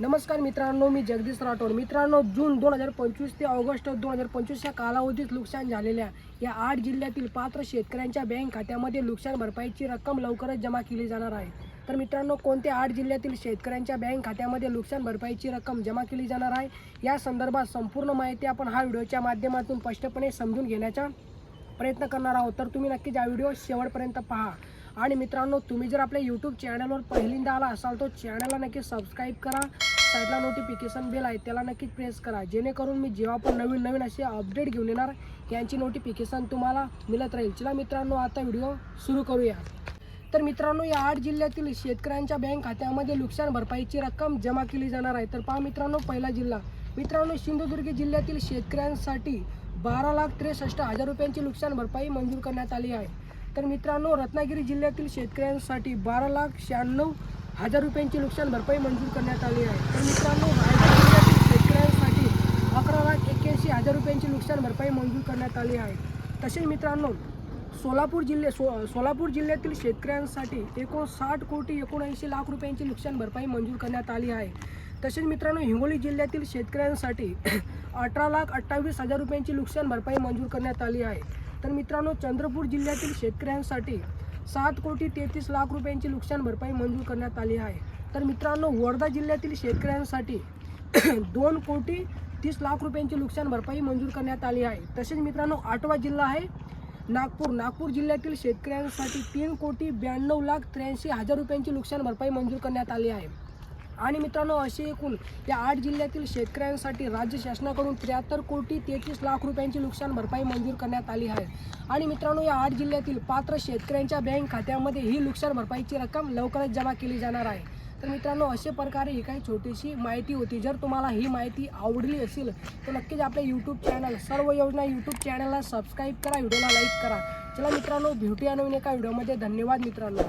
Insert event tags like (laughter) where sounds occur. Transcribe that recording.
नमस्कार मित्रांनो मी जगदीश राठोड. मित्रांनो जून दोन हजार पंचवीस ते ऑगस्ट दोन हजार पंचवीस या कालावधीत नुकसान झालेल्या या आठ जिल्ह्यातील पात्र शेतकऱ्यांच्या बँक खात्यामध्ये नुकसान भरपाईची रक्कम लवकरच जमा केली जाणार आहे. तर मित्रांनो कोणत्या आठ जिल्ह्यातील शेतकऱ्यांच्या बँक खात्यामध्ये नुकसान भरपाईची रक्कम जमा केली जाणार आहे? या संदर्भात संपूर्ण माहिती आपण हा व्हिडिओच्या माध्यमातून स्पष्टपणे समजून घेण्याचा प्रयत्न करणार आहोत. तर तुम्ही नक्कीच हा व्हिडिओ शेवटपर्यंत पहा. आणि मित्रांनो तुम्ही जर आपल्या यूट्यूब चॅनलवर पहिल्यांदा आला असाल तर चॅनलला नक्की सबस्क्राईब करा. साईडला नोटिफिकेशन बेल आहे त्याला नक्कीच प्रेस करा. जेणेकरून मी जेव्हा पण नवीन नवीन असे अपडेट घेऊन येणार यांची नोटिफिकेशन तुम्हाला मिळत राहील. चला मित्रांनो आता व्हिडिओ सुरू करूया. तर मित्रांनो या आठ जिल्ह्यातील शेतकऱ्यांच्या बँक खात्यामध्ये नुकसान भरपाईची रक्कम जमा केली जाणार आहे. तर पहा मित्रांनो पहिला जिल्हा. मित्रांनो सिंधुदुर्ग जिल्ह्यातील शेतकऱ्यांसाठी बारा लाख त्रेसष्ट हजार रुपयांची नुकसान भरपाई मंजूर करण्यात आली आहे. तर मित्रांनो रत्नागिरी जिल्ह्यातील शेतकऱ्यांसाठी बारा लाख शहाण्णव हजार रुपयांची नुकसान भरपाई मंजूर करण्यात आली आहे. तर मित्रांनो रायगड जिल्ह्यातील शेतकऱ्यांसाठी अकरा लाख एक्क्याऐंशी हजार रुपयांची नुकसान भरपाई मंजूर करण्यात आली आहे. तसेच मित्रांनो सोलापूर जिल्हे सो सोलापूर जिल्ह्यातील शेतकऱ्यांसाठी एकोणसाठ कोटी एकोणऐंशी लाख रुपयांची नुकसान भरपाई मंजूर करण्यात आली आहे. तसेच मित्रांनो हिंगोली जिल्ह्यातील शेतकऱ्यांसाठी अठरा लाख अठ्ठावीस हजार रुपयांची नुकसान भरपाई मंजूर करण्यात आली आहे. तर मित्रांनो चंद्रपूर जिल्ह्यातील शेतकऱ्यांसाठी सात कोटी तेहतीस लाख रुपयांची नुकसान भरपाई मंजूर करण्यात आली आहे. तर मित्रांनो वर्धा जिल्ह्यातील शेतकऱ्यांसाठी (clears throat) दोन कोटी तीस लाख रुपयांची नुकसान भरपाई मंजूर करण्यात आली आहे. तसेच मित्रांनो आठवा जिल्हा आहे नागपूर. नागपूर जिल्ह्यातील शेतकऱ्यांसाठी तीन कोटी ब्याण्णव लाख त्र्याऐंशी हजार रुपयांची नुकसान भरपाई मंजूर करण्यात आली आहे. आणि मित्रांनो असे एकूण या आठ जिल्ह्यातील शेतकऱ्यांसाठी राज्य शासनाकडून त्र्याहत्तर कोटी तेहतीस लाख रुपयांची नुकसान भरपाई मंजूर करण्यात आली आहे. आणि मित्रांनो या आठ जिल्ह्यातील पात्र शेतकऱ्यांच्या बँक खात्यामध्ये ही नुकसान भरपाईची रक्कम लवकरच जमा केली जाणार आहे. तर मित्रांनो अशा प्रकारे ही काही छोटीशी माहिती होती. जर तुम्हाला ही माहिती आवडली असेल तर नक्कीच आपल्या यूट्यूब चॅनल सर्व योजना यूट्यूब चॅनलला सबस्क्राईब करा व्हिडिओला लाईक करा. चला मित्रांनो भेटूया नवीन एका व्हिडिओमध्ये. धन्यवाद मित्रांनो.